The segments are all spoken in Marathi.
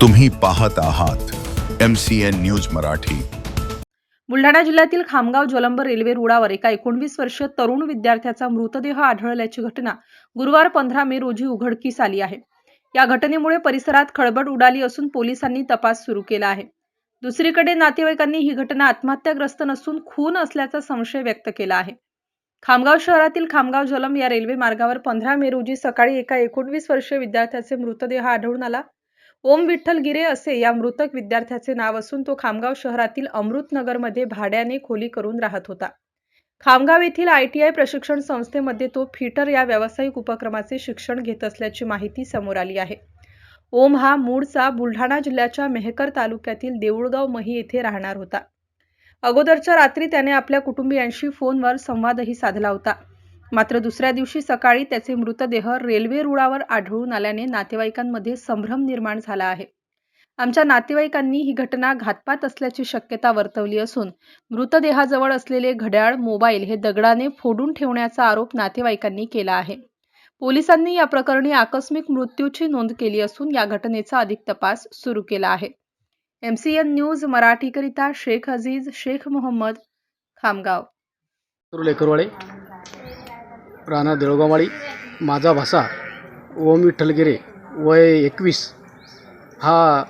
तुम्ही पाहत आहात M C N news Marathi. Buldhana जिल्ह्यातील खामगाव जलंब रेल्वे रुळावर एका एकोणवीस वर्षीय तरुण विद्यार्थ्याचा मृतदेह आढळल्याची घटना गुरुवार पंधरा मे रोजी उघडकीस आली आहे. या घटनेमुळे परिसरात खळबळ उडाली असून पोलिसांनी तपास सुरू केला आहे. दुसरीकडे नातेवाईकांनी ही घटना आत्महत्याग्रस्त नसून खून असल्याचा संशय व्यक्त केला आहे. खामगाव शहरातील खामगाव जलम या रेल्वे मार्गावर पंधरा मे रोजी सकाळी एका एकोणवीस वर्षीय विद्यार्थ्याचे मृतदेह आढळून आला. ओम विठ्ठल गिरे असे या मृतक विद्यार्थ्याचे नाव असून तो खामगाव शहरातील अमृतनगरमध्ये भाड्याने खोली करून राहत होता. खामगाव येथील आय टी आय प्रशिक्षण संस्थेमध्ये तो फिटर या व्यावसायिक उपक्रमाचे शिक्षण घेत असल्याची माहिती समोर आली आहे. ओम हा मूळचा बुलढाणा जिल्ह्याच्या मेहकर तालुक्यातील देऊळगाव मही येथे राहणार होता. अगोदरच्या रात्री त्याने आपल्या कुटुंबियांशी फोनवर संवादही साधला होता. मात्र दुसऱ्या दिवशी सकाळी त्याचे मृतदेह रेल्वे रुळावर आढळून आल्याने नातेवाईकांमध्ये संभ्रम निर्माण झाला आहे. आमच्या नातेवाईकांनी ही घटना घातपात असल्याची शक्यता वर्तवली असून मृतदेहाजवळ असलेले घड्याळ मोबाईल हे दगडाने फोडून ठेवण्याचा आरोप नातेवाईकांनी केला आहे. पोलिसांनी या प्रकरणी आकस्मिक मृत्यूची नोंद केली असून या घटनेचा अधिक तपास सुरू केला आहे. एमसीएन न्यूज मराठीकरिता शेख अजीज शेख मोहम्मद खामगाव. राणा देळगाववाडी माझा भासा ओम विठ्ठलगिरे वय एकवीस हा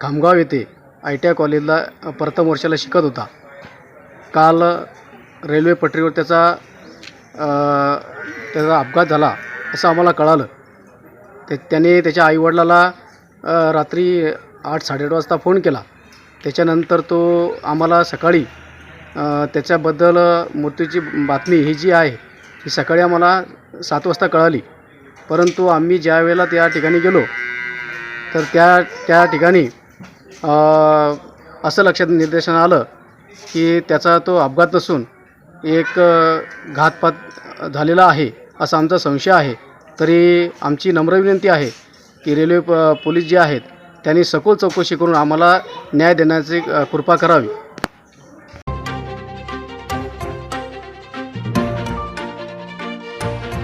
खामगाव येथे आय टी आय कॉलेजला प्रथम वर्षाला शिकत होता. काल रेल्वे पटरीवर त्याचा त्याचा अपघात झाला असं आम्हाला कळालं. ते त्याने त्याच्या आईवडिलाला रात्री आठ साडेआठ वाजता फोन केला. त्याच्यानंतर तो आम्हाला सकाळी त्याच्याबद्दल मृत्यूची बातमी ही जी आहे ही सकाळी आम्हाला सात वाजता कळाली. परंतु आम्ही ज्या वेळेला त्या ठिकाणी गेलो तर त्या त्या ठिकाणी असं लक्षात निर्देशन आलं की त्याचा तो अपघात नसून एक घातपात झालेला आहे असा आमचा संशय आहे. तरी आमची नम्र विनंती आहे की रेल्वे प पोलीस जे आहेत त्यांनी सखोल चौकशी करून आम्हाला न्याय देण्याची कृपा करावी.